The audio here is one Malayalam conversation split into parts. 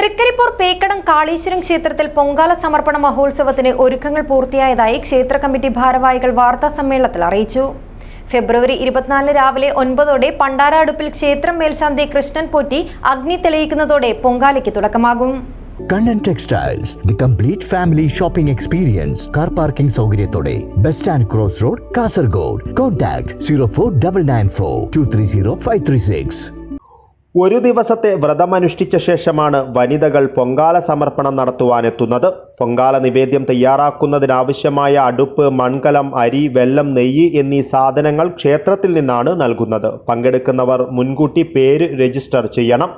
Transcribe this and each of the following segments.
തൃക്കരിപ്പൂർ പേക്കടം കാളീശ്വരം ക്ഷേത്രത്തിൽ പൊങ്കാല സമർപ്പണ മഹോത്സവത്തിന് ഒരുക്കങ്ങൾ പൂർത്തിയായതായി ക്ഷേത്ര കമ്മിറ്റി ഭാരവാഹികൾ വാർത്താ സമ്മേളനത്തിൽ അറിയിച്ചു. ഫെബ്രുവരി ഇരുപത്തിനാലിന് രാവിലെ ഒൻപതോടെ പണ്ടാര അടുപ്പിൽ ക്ഷേത്രം മേൽശാന്തി കൃഷ്ണൻ പൊറ്റി അഗ്നി തെളിയിക്കുന്നതോടെ പൊങ്കാലയ്ക്ക് തുടക്കമാകും. Kannan textiles the complete family shopping experience car parking സൗകര്യത്തോടെ bus stand cross road Kasaragod contact zero four double nine four two three zero five three six ഒരു ദിവസത്തെ വ്രതമനുഷ്ഠിച്ച ശേഷമാണ് വനിതകൾ പൊങ്കാല സമർപ്പണം നടത്തുവാനെത്തുന്നത്. പൊങ്കാല നിവേദ്യം തയ്യാറാക്കുന്നതിനാവശ്യമായ അടുപ്പ് മൺകലം അരി വെല്ലം നെയ്യ് എന്നീ സാധനങ്ങൾ ക്ഷേത്രത്തിൽ നിന്നാണ് നൽകുന്നത്. പങ്കെടുക്കുന്നവർ മുൻകൂട്ടി പേര് രജിസ്റ്റർ ചെയ്യണം.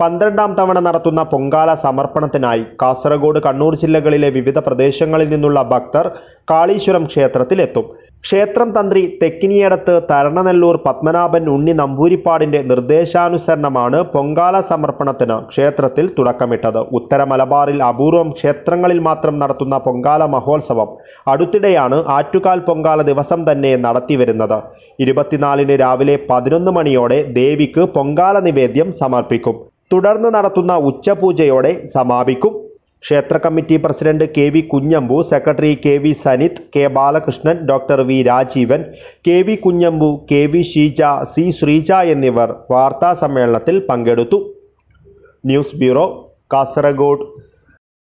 പന്ത്രണ്ടാം തവണ നടത്തുന്ന പൊങ്കാല സമർപ്പണത്തിനായി കാസർഗോഡ് കണ്ണൂർ ജില്ലകളിലെ വിവിധ പ്രദേശങ്ങളിൽ നിന്നുള്ള ഭക്തർ കാളീശ്വരം ക്ഷേത്രത്തിലെത്തും. ക്ഷേത്രം തന്ത്രി തെക്കിനിയടത്ത് തരണനെല്ലൂർ പത്മനാഭൻ ഉണ്ണി നമ്പൂരിപ്പാടിന്റെ നിർദ്ദേശാനുസരണമാണ് പൊങ്കാല സമർപ്പണത്തിന് ക്ഷേത്രത്തിൽ തുടക്കമിട്ടത്. ഉത്തര മലബാറിൽ അപൂർവം ക്ഷേത്രങ്ങളിൽ മാത്രം നടത്തുന്ന പൊങ്കാല മഹോത്സവം അടുത്തിടെയാണ് ആറ്റുകാൽ പൊങ്കാല ദിവസം തന്നെ നടത്തിവരുന്നത്. ഇരുപത്തിനാലിന് രാവിലെ പതിനൊന്ന് മണിയോടെ ദേവിക്ക് പൊങ്കാല നിവേദ്യം സമർപ്പിക്കും. തുടർന്ന് നടത്തുന്ന ഉച്ചപൂജയോടെ സമാപിക്കും. ക്ഷേത്ര committee president K V Kunhambu secretary K V Sanith K Balakrishnan doctor V Rajeevan K V Kunhambu K V Sheeja C Sreeja എന്നിവർ വാർത്താ സമ്മേളനത്തിൽ പങ്കെടുത്തു. News bureau Kasaragod.